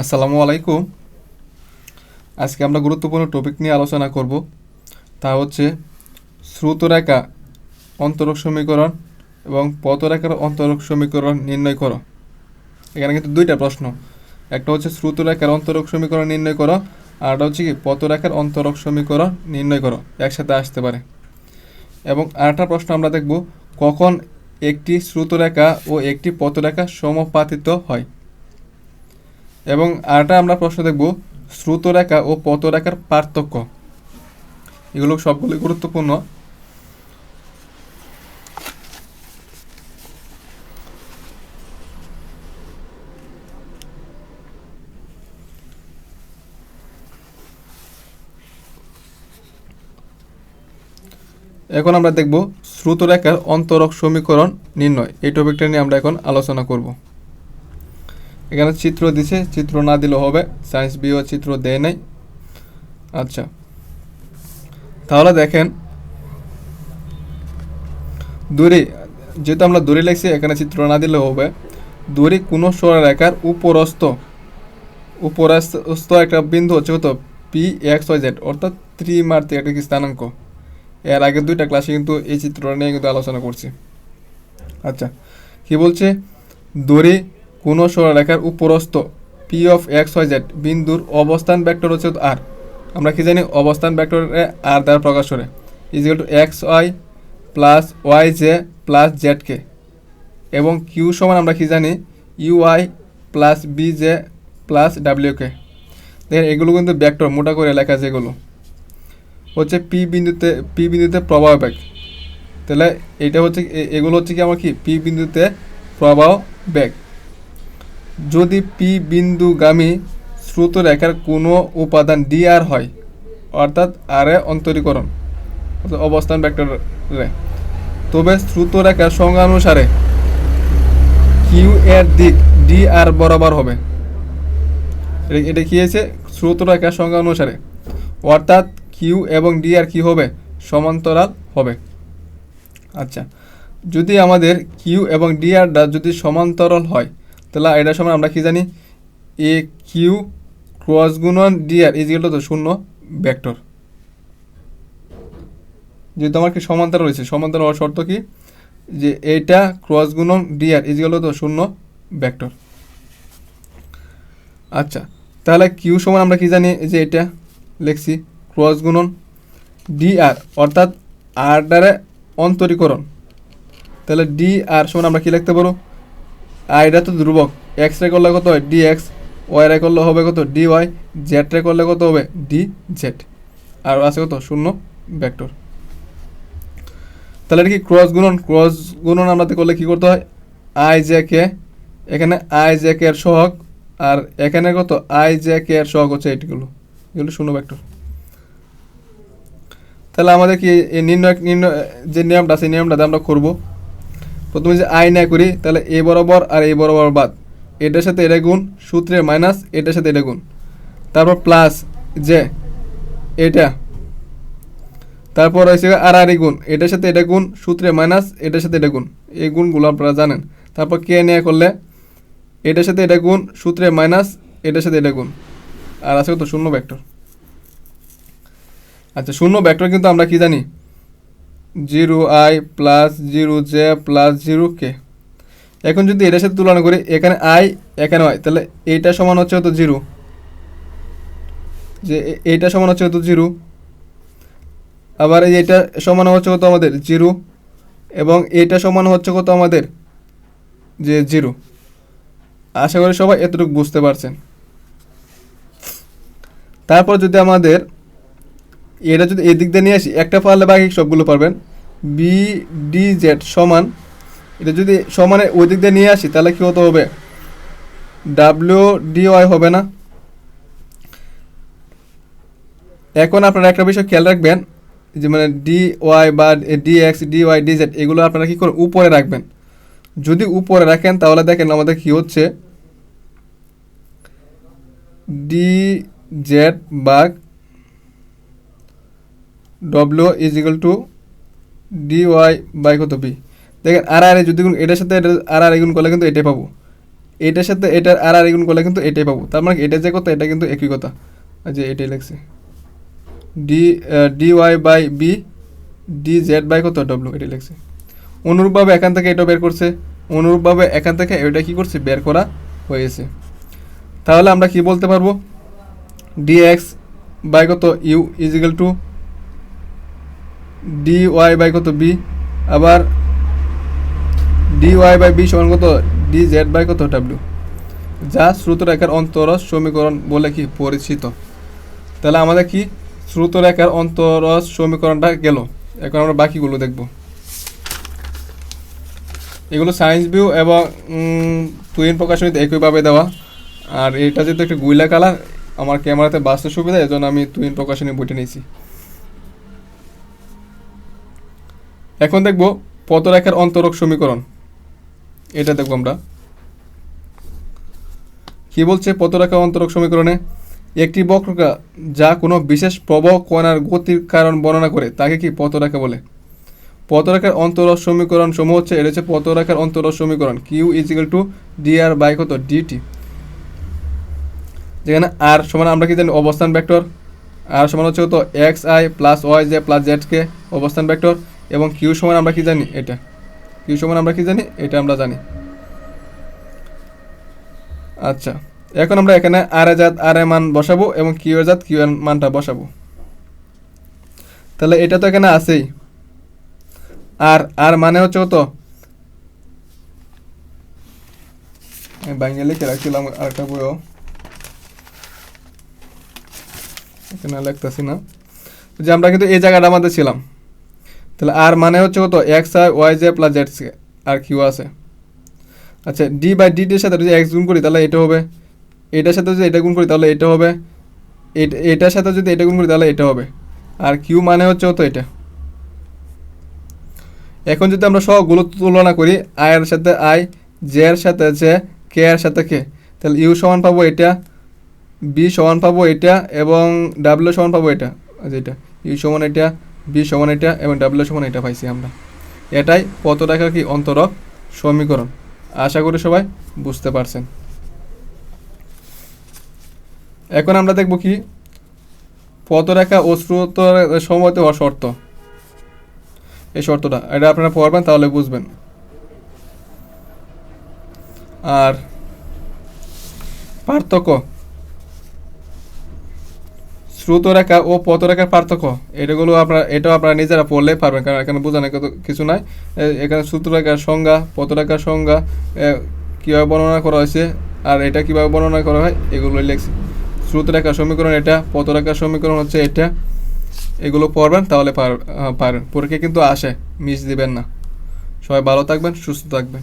আসসালামু আলাইকুম। আজকে আমরা গুরুত্বপূর্ণ টপিক নিয়ে আলোচনা করব। তা হচ্ছে শ্রুতরেখা অন্তরক সমীকরণ এবং পতরেখার অন্তরক সমীকরণ নির্ণয় করো। এখানে কিন্তু দুইটা প্রশ্ন। একটা হচ্ছে শ্রুতরেখার অন্তরক সমীকরণ নির্ণয় করো, আর একটা হচ্ছে কি পতরেখার অন্তরক সমীকরণ নির্ণয় করো, একসাথে আসতে পারে। এবং আরেকটা প্রশ্ন আমরা দেখব, কখন একটি শ্রুতরেখা ও একটি পতরেখা সমপাতিত হয়? এবং আরেকটা আমরা প্রশ্ন দেখব, শ্রুতরেখা ও পতরেখার পার্থক্য। এগুলো সবগুলোই গুরুত্বপূর্ণ। এখন আমরা দেখব শ্রুতরেখার অন্তরক সমীকরণ নির্ণয়। এই টপিকটা নিয়ে আমরা এখন আলোচনা করব। এখানে চিত্র দিছে, চিত্র না দিলে হবে সায়েন্স বিও চিত্র দেয় নাই। আচ্ছা তাহলে দেখেন দূরে যেহেতু আমরা দূরে লিখছি, এখানে চিত্র না দিলে হবে। দূরে কোনো সরলরেখার উপরস্থ উপরস্থ একটা বিন্দু হচ্ছে কত পি এক্স ওয়াই জেড অর্থাৎ ত্রিমাত্রিক একটা স্থানাঙ্ক। এর আগে দুইটা ক্লাসে কিন্তু এই চিত্রটা নিয়ে কিন্তু আলোচনা করছি। আচ্ছা কি বলছে? দড়ি কোনো সরলরেখার উপরস্থ P of X Y Z বিন্দুর অবস্থান ভেক্টর হচ্ছে আর আমরা কি জানি? অবস্থান ভেক্টরে আর দ্বারা প্রকাশ করে। Equal to X Y plus Y J plus Z K এবং কিউ সমান আমরা কি জানি? U I plus B J plus W K দেখেন, এগুলো কিন্তু ব্যাক্টর মোটা করে লেখা যেগুলো হচ্ছে পি বিন্দুতে পি বিন্দুতে প্রবাহ বেগ। তাহলে এটা হচ্ছে এগুলো হচ্ছে কি আমার কি? পি বিন্দুতে প্রবাহ বেগ। যদি পি বিন্দুগামী স্রোতরেখার কোনো উপাদান ডি আর হয়, অর্থাৎ আর এ অন্তরীকরণ অবস্থান ভেক্টরে তবে স্রোতরেখার সংজ্ঞা অনুসারে কিউ এর দিক ডি আর বরাবর হবে। এটা- এটা কি হয়েছে? স্রোতরেখার সংজ্ঞা অনুসারে অর্থাৎ কিউ এবং ডি আর কি হবে? সমান্তরাল হবে। আচ্ছা যদি আমাদের কিউ এবং ডি আরটা যদি সমান্তরাল হয় তাহলে এটার সময় আমরা কি জানি? এ কিউ ক্রস গুণন ডি আর ইজ তো শূন্য ভেক্টর যেহেতু আমার কি সমান্তরাল রয়েছে, সমান্তরাল হওয়ার শর্ত কি? যে এইটা ক্রস গুণন ডি আর ইজ তো শূন্য ভেক্টর আচ্ছা তাহলে কিউ সমান আমরা কি জানি? যে এটা লিখছি ক্রস গুণন ডি আর অর্থাৎ আর দ্বারা অন্তরীকরণ। তাহলে ডি আর সমান আমরা কি লিখতে পারো আইটা তো ধ্রুবক। এক্স রে করলে কত হয়? ডি এক্স ওয়াই রে করলে হবে কত? ডি ওয়াই জেড রে করলে কত হবে? ডি জেড আর আছে কত? শূন্য ভেক্টর তাহলে এটা কি ক্রস গুণন? ক্রস গুণন আমাদের করলে কি করতে হয়? আই জে কে এখানে আই জে কে এর সহগ, আর এখানে কত? আই জে কে এর সহগ হচ্ছে এইগুলো এগুলো শূন্য ভেক্টর তাহলে আমাদের কি নির্ণয় নির্ণয় যে নিয়মটা সেই নিয়মটাতে আমরা করব। প্রথমে যে আই না করি, তাহলে এ বরাবর আর এ বরাবর বাদ। এটার সাথে এটা গুণ, সূত্রে মাইনাস, এটার সাথে এটা গুণ। তারপর প্লাস যে এটা। তারপর হয়েছে আর আর গুণ, এটার সাথে এটা গুণ, সূত্রে মাইনাস, এটার সাথে এটা গুণ। এই গুণগুলো আপনারা জানেন। তারপর কে নিয়ে করলে? এটার সাথে এটা গুণ, সূত্রে মাইনাস, এটার সাথে এটা গুণ। আর আছে কত? শূন্য ভেক্টর আচ্ছা শূন্য ভেক্টর কিন্তু আমরা কি জানি? Zero I plus zero J plus zero K. এখন যদি এটার সাথে তুলনা করি, এখানে আই, এখানে হয় তাহলে এইটা সমান হচ্ছে হতো জিরো। যে এইটা সমান হচ্ছে হতো জিরো। আবার এই এটা সমান হচ্ছে কত আমাদের? জিরো। এবং এটা সমান হচ্ছে কত আমাদের? যে জিরো। আশা করি সবাই এতটুকু বুঝতে পারছেন। তারপর যদি আমাদের এটা যদি এদিক দিয়ে নিয়ে আসি, একটা পারলে বাকি সবগুলো পারবেন। বি ডি জেড সমান। এটা যদি সমানে ওই দিক দিয়ে নিয়ে আসি, তাহলে কী হতে হবে? ডাব্লিউ ডি ওয়াই হবে না। এখন আপনারা একটা বিষয় খেয়াল রাখবেন, যে মানে ডি ওয়াই বা D X D Y D Z এগুলো আপনারা কী করুন উপরে রাখবেন? যদি উপরে রাখেন, তাহলে দেখেন আমাদের কি হচ্ছে। D Z by W is equal to D Y by কত বি দেখেন আর আর যদি এটার সাথে এটা আর আর গুণ করলে কিন্তু এটাই পাবো। এটার সাথে এটার আর আর গুণ করলে কিন্তু এটাই পাবো। তার মানে এটা যে কথা, এটা কিন্তু একই কথা। যে এটাই লাগছে D D Y by B D Z by কত? ডব্লিউ এটাই লাগছে অনুরূপভাবে এখান থেকে এটা বের করছে। অনুরূপভাবে এখান থেকে এটা কি করছে? বের করা হয়েছে। তাহলে আমরা কি বলতে পারব? ডি এক্স বাই কত U equal to D Y by কত বি আবার ডি ওয়াই বাই বি সমান কত? ডি জেড বাই কত ডাব্লিউ যা শ্রুতরেখার অন্তরস সমীকরণ বলে কি পরিচিত? তাহলে আমাদের কি শ্রুতরেখার অন্তরস সমীকরণটা গেল? এখন আমরা বাকিগুলো দেখব। এগুলো সায়েন্স ভিউ এবং টুইন প্রকাশনীতে একইভাবে দেওয়া। আর এটা যেহেতু একটা গুইলা কালার আমার ক্যামেরাতে বাঁচতে সুবিধা, এজন্য আমি টুইন প্রকাশনী বইটা নিয়েছি। এখন দেখব পতরেখার অন্তরক সমীকরণ। এটা দেখব আমরা। কি বলছে পতরেখা অন্তরক সমীকরণে? একটি বক্রকা যা কোনো বিশেষ প্রবহ কণার গতির কারণ বর্ণনা করে, তাকে কি পতরেখা বলে? পতরেখার অন্তরস সমীকরণ সমূহ হচ্ছে, এটা হচ্ছে পতরেখার অন্তরস সমীকরণ Q equal to D R by কত? ডিটি যেখানে আর সমান আমরা কি জানি? অবস্থান ভেক্টর। আর সমান হচ্ছে কত? X I plus Y J plus Z K অবস্থান ভেক্টর। এবং কিউ সমান আমরা কি জানি? এটা। কিউ সমান আমরা কি জানি? এটা আমরা জানি। আচ্ছা। এখন আমরা এখানে আর জাত, আর মান বসাবো এবং কিউ জাত, কিউ এর মানটা বসাবো। তাহলে এটা তো এখানে আছেই। আর আর মানে হচ্ছে কত? লিখে রাখছিলাম আরেকটা বইও। এখানে লিখতেছি না। যে আমরা কিন্তু এই জায়গাটা আমাদের ছিলাম। তাহলে আর মানে হচ্ছে কত? X R Y J plus Z R Q আছে। আচ্ছা ডি বাই ডিটির সাথে যদি এক্স গুণ করি তাহলে এটা হবে। এটার সাথে যদি এটা গুণ করি তাহলে এটা হবে। এটার সাথে যদি এটা গুণ করি তাহলে এটা হবে। আর কিউ মানে হচ্ছে কত এটা? এখন যদি আমরা সবগুলো তুলনা করি আয়ের সাথে আই জে এর সাথে জে কে এর সাথে কে তাহলে ইউ সমান পাবো এটা বি সমান পাবো এটা এবং ডাব্লিউ সমান পাবো এটা। আচ্ছা এটা ইউ সমান এটা বি সমান এটা এবং ডাব্লিউ সমান এটা পাইছি আমরা। এটাই কত টাকার কি অন্তরক সমীকরণ? আশা করি সবাই বুঝতে পারছেন। এখন আমরা দেখব কি পথরেখা ও স্রোত সমতে হওয়ার শর্ত? এই শর্তটা, এটা আপনারা পড়বেন তাহলে বুঝবেন। আর পার্থক্য শ্রুতরেখা ও পথরেখার পার্থক্য। এটাগুলো আপনারা এটাও আপনারা নিজেরা পড়লে পারবেন, কারণ এখানে বোঝানোর কত কিছু নাই। এখানে শ্রুতরেখার সংজ্ঞা পথরেখার সংজ্ঞা কীভাবে বর্ণনা করা হয়েছে, আর এটা কীভাবে বর্ণনা করা হয় এগুলো লিখছি। শ্রুতরেখার সমীকরণ এটা পথরেখার সমীকরণ হচ্ছে এটা। এগুলো পড়বেন, তাহলে পারেন পরীক্ষা কিন্তু আসে, মিস দিবেন না। সবাই ভালো থাকবেন, সুস্থ থাকবেন।